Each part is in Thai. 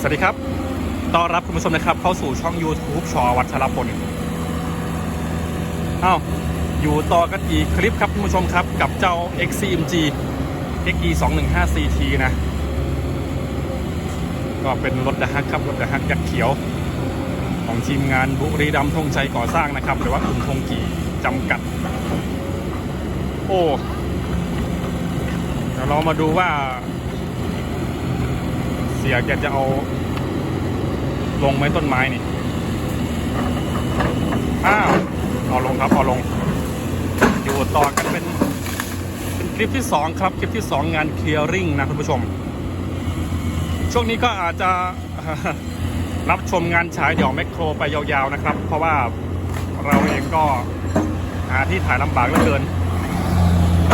สวัสดีครับ ต้อนรับคุณผู้ชมนะครับ เข้าสู่ช่อง YouTube ชอวัชรพลอ้าวอยู่ต่อกันอีกคลิปครับคุณผู้ชมครับ กับเจ้า XCMG XE 2 1 5 CT นะ ก็เป็นรถดะฮักครับ รถดะฮักยักษ์เขียว ของทีมงานบุรีดำธงชัยก่อสร้างนะครับ หรือว่าอุ่นธงกี่จำกัด โอ้เดี๋ยวเรามาดูว่า สียแกจะเอา ลงไหมต้นไม้นี่ อ้าว เอาลงครับ เอาลง อยู่ต่อกันเป็น เป็นคลิปที่ 2 ครับ คลิปที่ 2 งานเคลียร์ริงนะคุณผู้ชม ช่วงนี้ก็อาจจะรับชมงานฉายเดี่ยวแมคโครไปยาวๆนะครับ เพราะว่าเราเองก็หาที่ถ่ายลำบากเหลือเกิน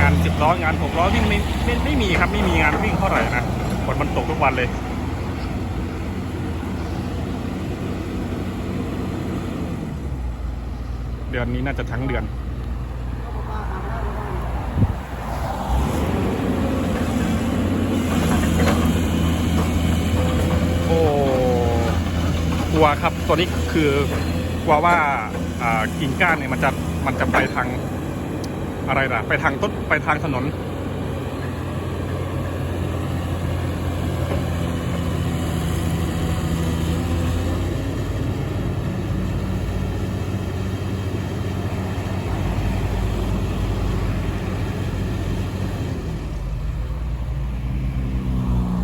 งานสิบล้องานหกล้อวิ่งไม่ไม่ไม่มีครับ ไม่มีงานวิ่งเท่าไหร่นะฝนมันตกทุกวันเลย ดือนนี้น่าจะทั้งเดือนโอ้กลัวครับตัวนี้คือกลัวว่าอ่ากิ่งก้านเนี่ยมันจะมันจะไปทางอะไรล่ะ ไปทางต้นไปทางถนน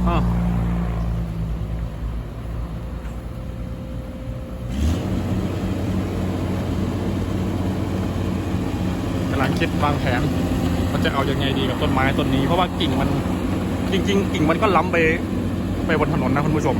อ้าวกำลังคิด วางแผนมันจะเอาอยัางไงดีกับต้นไม้ต้นนี้ เพราะว่ากิ่งมันจริง ๆ กิ่งมันก็ล้ำไปไปบนถนนนะคุณผู้ชม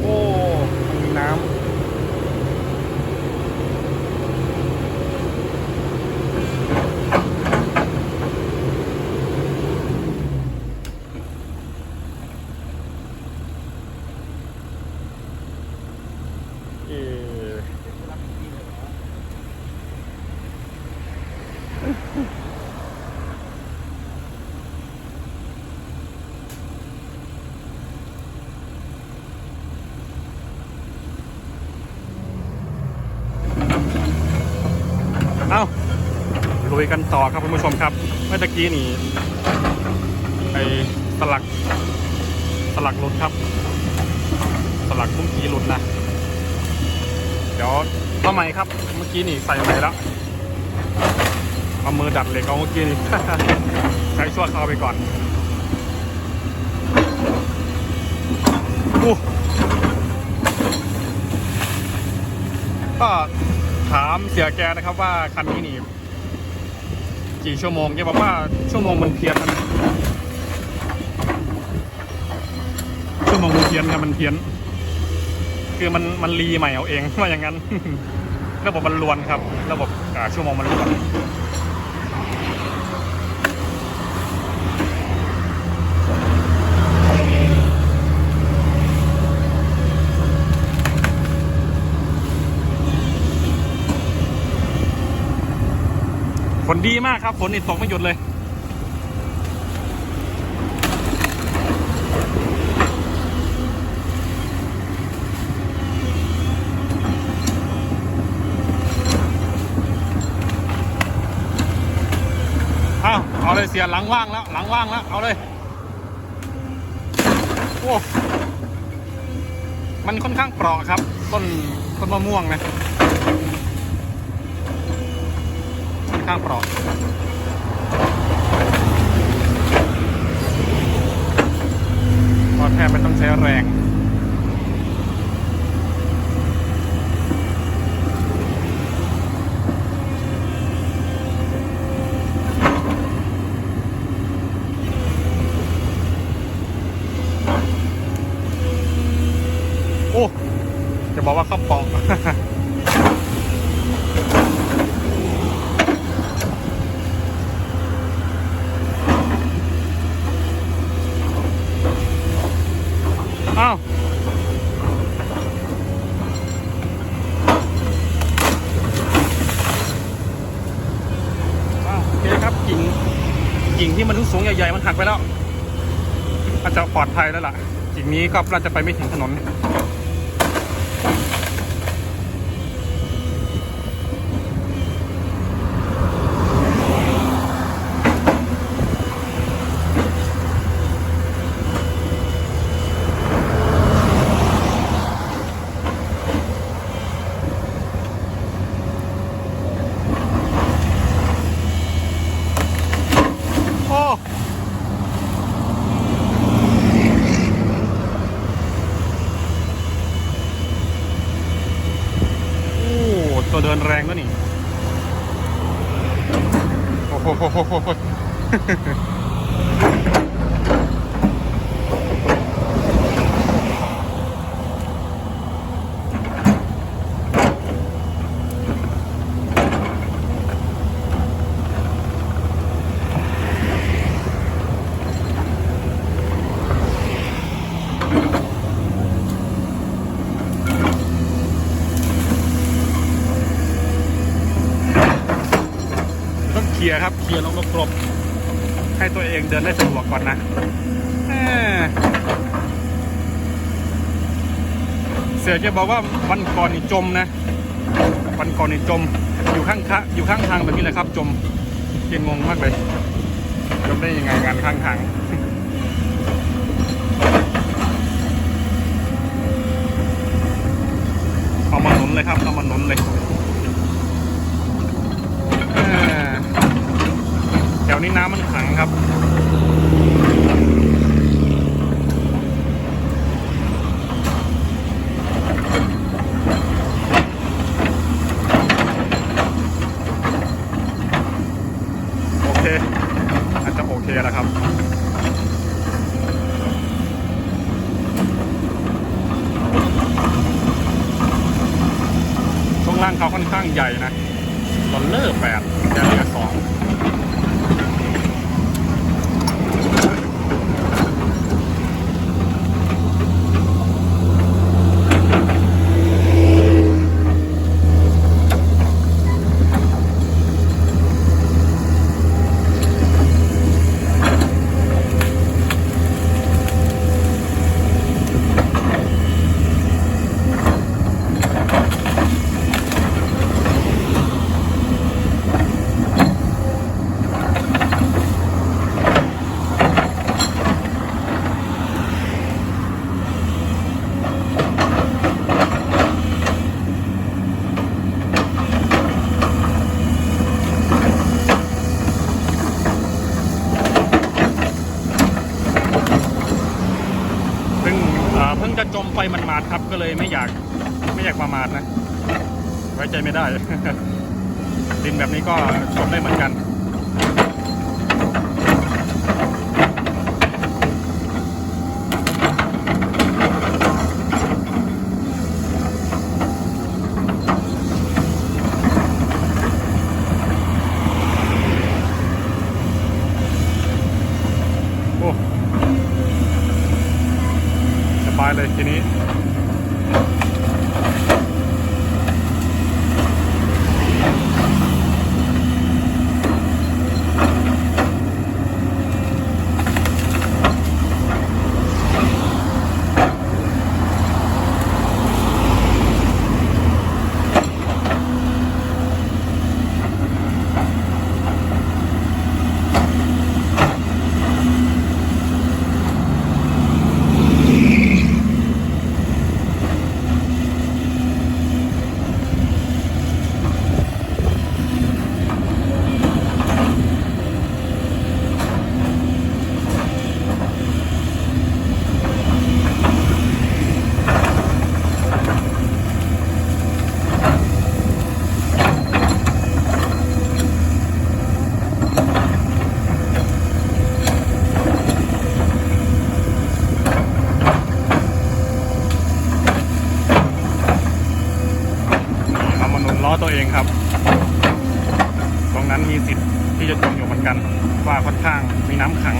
โอ้มันมีน้ำเอ่อเอ้าลุ ยกันต่อครับคุณผู้ชมครับเมื่อกี้นี่ไอสลักสลักหลุดครับ สลักเมื่อกี้หลุดนะ เดี๋ยวทำไมครับ เมื่อกี้นี่ใส่อะไรแล้วเอามือดัดเหล็กเอาเมื่อกี้นี่ใช้ชั่วคราวไปก่อนอู้ก็ถามเสียแกนะครับว่าคันนี้นี่ กี่ชั่วโมงแกบอกว่าชั่วโมงมันเพี้ยนนะชั่วโมงมันเพี้ยนครับมันเพี้ยน คือมันมันรีใหม่เอาเองว่าอย่างนั้น ระบบมันลวนครับ ระบบชั่วโมงมันลวน นดีมากครับ ฝนนี่ตกไม่หยุดเลย เอาเอาเลยเสียหลังว่างแล้ว หลังว่างแล้ว เอาเลย โอ้ มันค่อนข้างเปราะครับ ต้นต้นมะม่วงนะค่อน ข้างเปราะก็แทบไม่ต้องใช้แรง โอ้ จะบอกว่าข้าวปอง อ้าวอ้าวโอเคครับกิ่งกิ่งที่มันสูงใหญ่ๆมันหักไปแล้วอาจจะปลอดภัยแล้วล่ะกิ่งนี้ก็น่าจะไปไม่ถึงถนน โอ้ โอ้ ตัวเดินแรงแล้วนี่ โอ้โหโหโหโหโหต้องเค ลียร์ครับเคลียร์ลงกลบให้ตัวเองเดินได้สะดวกก่อนนะเสียแกบอกว่าวันก่อนนี่จมนะ วันก่อนนี่จม อยู่ข้างทางอยู่ข้างทางแบบนี้เลยครับ จมเกียงงงมากเลยจมได้ยังไงงานข้างทางเอามาหนุนเลยครับเอามาหนุนเลยเอ่อแถว นี้น้ำมันขังครับ โอเค อาจจะโอเคแล้วครับ ช่วงล่างเขาค่อนข้างใหญ่นะดอลเลอร์แปดแกเรียสองเพิ่งเอ่อเพิ่งจะจมไปมันมาดๆครับ ก็เลยไม่อยากไม่อยากประมาทนะ ได้ ดินแบบนี้ก็ชมได้เหมือนกัน โอ้ สบายเลยทีนี้ เอามาหนุนล้อตัวเองครับ ตรงนั้นมีสิทธิ์ที่จะจมอยู่เหมือนกัน ว่าค่อน ข้างมีน้ำขัง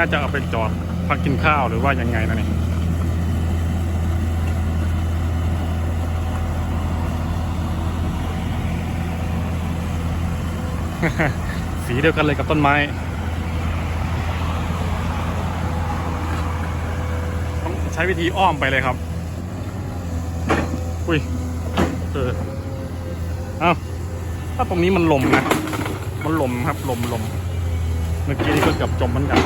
น่าจะเอาไปจอดพักกินข้าวหรือว่ายังไงนะนี่สีเดียวกันเลยกับต้นไม้ ต้องใช้วิธีอ้อมไปเลยครับ อุ้ย เออ เอาถ้าตรงนี้มันลมนะ มันลมครับ ลมลม เมื่อกี้นี่ก็เกือบจมเหมือนกัน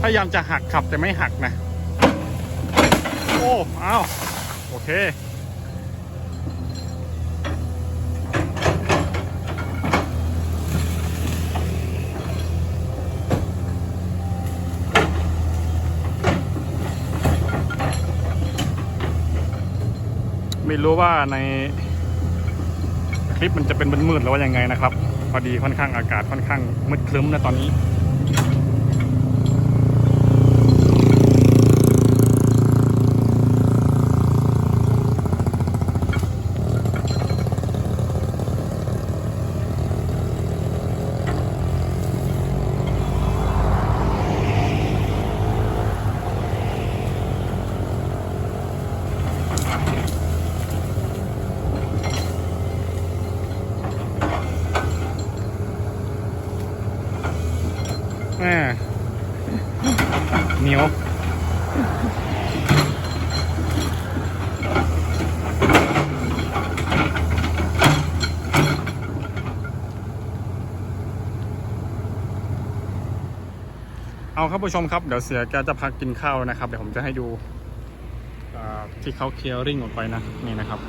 พยายามจะหักขับแต่ไม่หักนะ โอ้ อ้าว โอเค รู้ว่าในคลิปมันจะเป็นมืดๆหรือว่ายังไงนะครับ พอดีค่อนข้างอากาศค่อนข้างมืดครึ้มนะตอนนี้ แม่ เหนียวเอาครับผู้ชมครับ เดี๋ยวเสียแกจะพักกินข้าวนะครับ เดี๋ยวผมจะให้ดูที่เขาเคลียร์ริ่งออกไปนะนี่นะครับ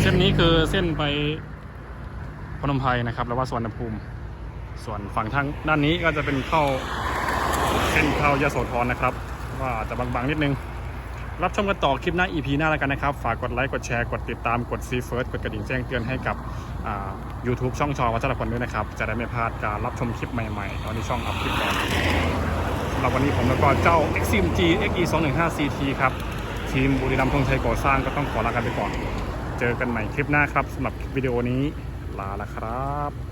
เส้นนี้คือเส้นไปพนมไพรนะครับ แล้วว่าสวนภูมิ ส่วนฝั่งทางด้านนี้ก็จะเป็นเข้าเส้นเข้ายโสธรนะครับ ว่าจะบางๆนิดนึง รับชมกันต่อคลิปหน้า EP หน้าแล้วกันนะครับ ฝากกดไลค์ กดแชร์ กดติดตาม กดซีเฟิร์สกดกระดิ่งแจ้งเตือนให้กับอ่า YouTube ช่องชอวัชรพลด้วยนะครับ จะได้ไม่พลาดการรับชมคลิปใหม่ๆตอนนี้ช่องอัพคลิปก่อนสำหรับวันนี้ผมแล้วก็เจ้า XMG XE 215 CT ครับ ทีมบุรีรัมย์ธงชัยก่อสร้างก็ต้องขอลากันไปก่อน เจอกันใหม่คลิปหน้าครับสำหรับวิดีโอนี้ลาละครับ